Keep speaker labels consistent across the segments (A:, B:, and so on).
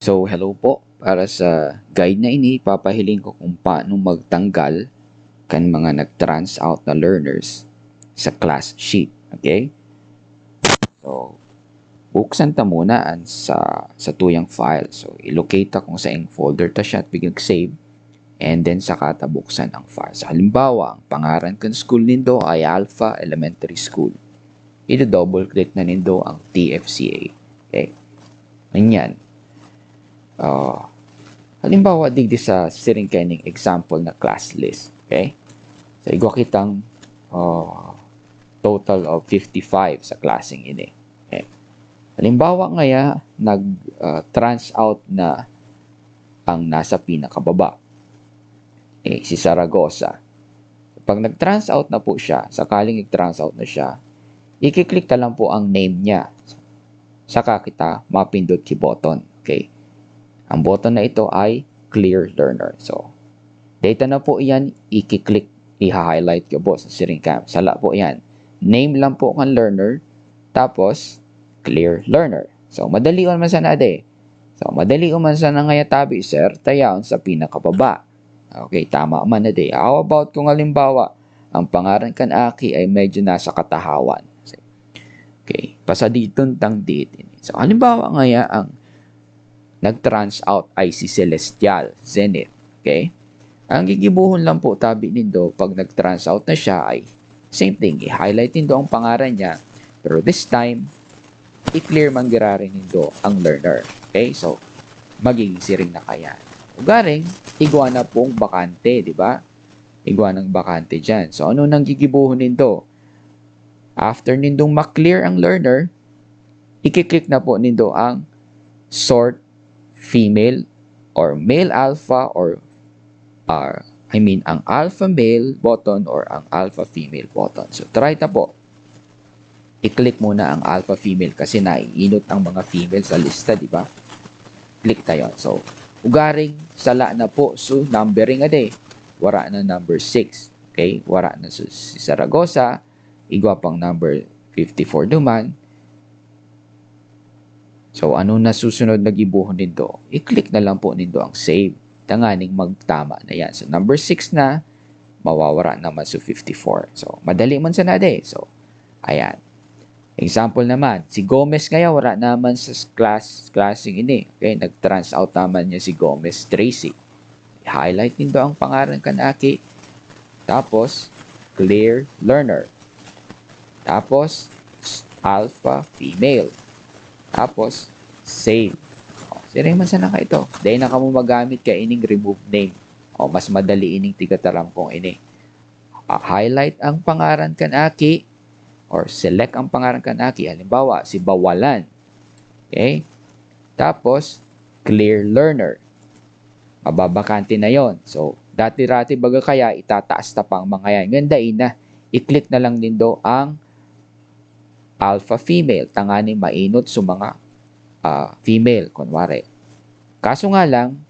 A: So, hello po. Para sa guide na ini, papahiling ko kung paano magtanggal kan mga nag-trans out na learners sa class sheet. Okay? So, buksan ta muna an sa sa tuyang file. So, ilocate ta kung sa ing folder ta siya at bigyan save and then saka ta buksan ang file. So, halimbawa, ang pangaran kan school nindo ay Alpha Elementary School. Ito-double click na nindo ang TFCA. Okay? Ganyan. Uh, halimbawa, digdi sa siring kaning example na class list. Okay? So, igwa kitang uh, total of 55 sa klaseng ini. Okay? Halimbawa ngaya, nag-trans out na ang nasa pinakababa. Eh, si Saragosa. Pag nag-trans out na po siya, sakaling nag-trans out na siya, i-click na lang po ang name niya. Saka kita mapindot si button. Okay? Ang button na ito ay Clear Learner. So, data na po yan, i-click, i-highlight ko po sa steering cam. Sala po yan. Name lang po ang learner, tapos Clear Learner. So, madali man sana de. So, madali man sana ngaya tabi, sir, tayaon sa pinakababa. Okay, tama man na de. How about kung halimbawa, ang pangaran kan aki ay medyo nasa katahawan. Okay, pasaditong tang date. So, halimbawa ngaya ang nag-trans out ay si Celestial, Zenith. Okay? Ang gigibuhon lang po tabi nindo pag nag-trans out na siya ay same thing, i-highlight nindo ang pangaran niya. Pero this time, i-clear man girarin nindo ang learner. Okay? So, magiging siring na kaya. Ugaring, igwa na pong bakante, di ba? Igwa ng bakante dyan. So, ano nang gigibuhon nindo? After nindong maklear ang learner, i-click na po nindo ang sort female or male alpha or uh, I mean ang alpha male button or ang alpha female button. So try ta po. I-click muna ang alpha female kasi naiinot ang mga female sa lista, di ba? Click tayo. So ugaring sala na po so numbering ade. Wara na number 6. Okay? Wara na so, si Saragosa. Igwa pang number 54 duman. So, ano na susunod na gibuhon nito? I-click na lang po nito ang save. Tanganing magtama na yan. So, number 6 na, mawawara naman sa 54. So, madali man sa nade. So, ayan. Example naman, si Gomez kaya wala naman sa class, classing ini. Okay, nag-trans out naman niya si Gomez Tracy. Highlight nito ang pangalan kanaki. Tapos, clear learner. Tapos, alpha female. Tapos, save. O, sino man sana ka ito? Dahil na ka mo magamit ka ining remove name. O, mas madali ining tigatarampong ini. Uh, highlight ang pangaran kan aki or select ang pangaran kan aki. Halimbawa, si Bawalan. Okay? Tapos, clear learner. Mababakante na yon. So, dati-rati baga kaya itataas ta pang mga yan. Nganda ina, i-click na lang din do ang alpha female tangani mainot sa mga uh, female kunwari. Kaso nga lang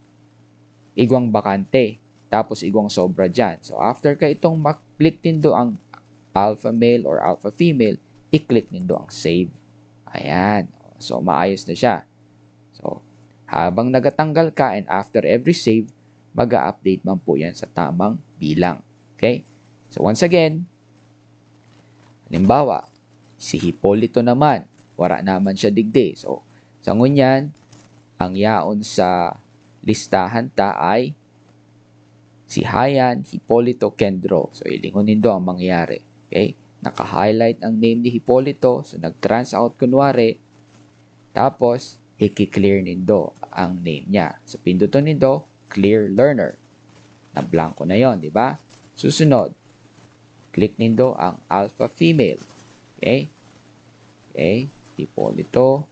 A: igwang bakante tapos igwang sobra dyan. So after ka itong mag-click nindo ang alpha male or alpha female i-click nindo ang save. Ayan. So maayos na siya. So habang nagatanggal ka and after every save mag-update man po yan sa tamang bilang. Okay? So once again halimbawa Si Hipolito naman, wala naman siya digdi. So, sa ngunyan, ang yaon sa listahan ta ay si Hayan Hipolito Kendro. So, ilingunin do ang mangyari. Okay? Naka-highlight ang name ni Hipolito. So, nag-trans out kunwari. Tapos, i-clear nindo ang name niya. So, pinduton nindo, clear learner. Na blanco na yon, di ba? Susunod, click nindo ang alpha female. Okay? Okay? Hipolito.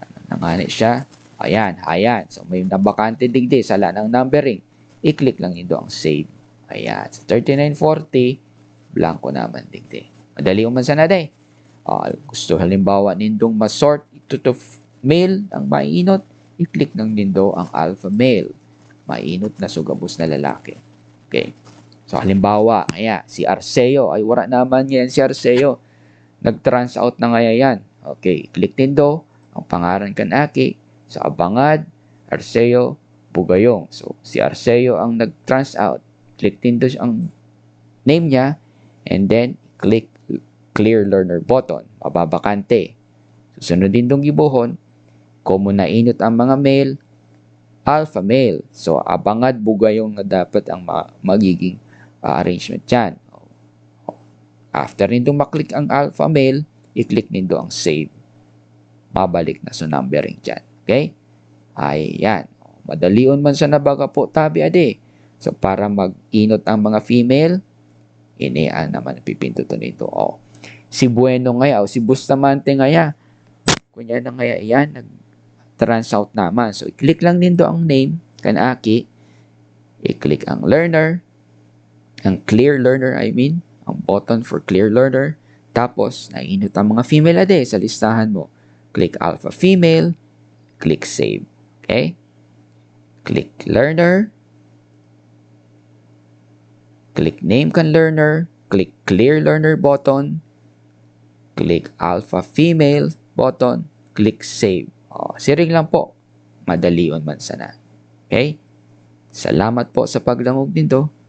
A: Ano na nga siya? Ayan, ayan. So, may nabakante digdi sa la ng numbering. I-click lang nito ang save. Ayan. So, 3940, blanco naman digdi. Madali man sa naday. Uh, gusto halimbawa nindong masort ito to male ang mainot, i-click ng nindo ang alpha male. Mainot na sugabos na lalaki. Okay. So, halimbawa, kaya, si Arceo, ay wala naman yan si Arceo. Nag-trans out na ngaya yan. Okay, click nindo ang pangaran kan aki. So, Abangad, Arceo, Bugayong. So, si Arceo ang nag-trans out. Click din doon ang name niya and then click clear learner button. Mababakante. Susunod din dong gibuhon, common na inot ang mga male, alpha male. So, abangad bugayong na dapat ang ma- magiging uh, arrangement dyan. After nindo maklik ang alpha male, i-click nindo ang save. Mabalik na sa numbering dyan. Okay? Ayan. Madalion man sa nabaga po tabi ade. So, para mag-inot ang mga female, inian naman pipindutan nito. Oh. Si Bueno ngaya o si Bustamante ngaya. Kunya na ngaya yan, nag-trans out naman. So, i-click lang nindo ang name, kanaki. I-click ang learner, ang clear learner, I mean, ang button for clear learner. Tapos, nainot ang mga female ade sa listahan mo. Click alpha female, click save. Okay? Click learner, click name kan learner, click clear learner button, click alpha female button, click save. O, siring lang po. Madali on man sana. Okay? Salamat po sa paglangog nito.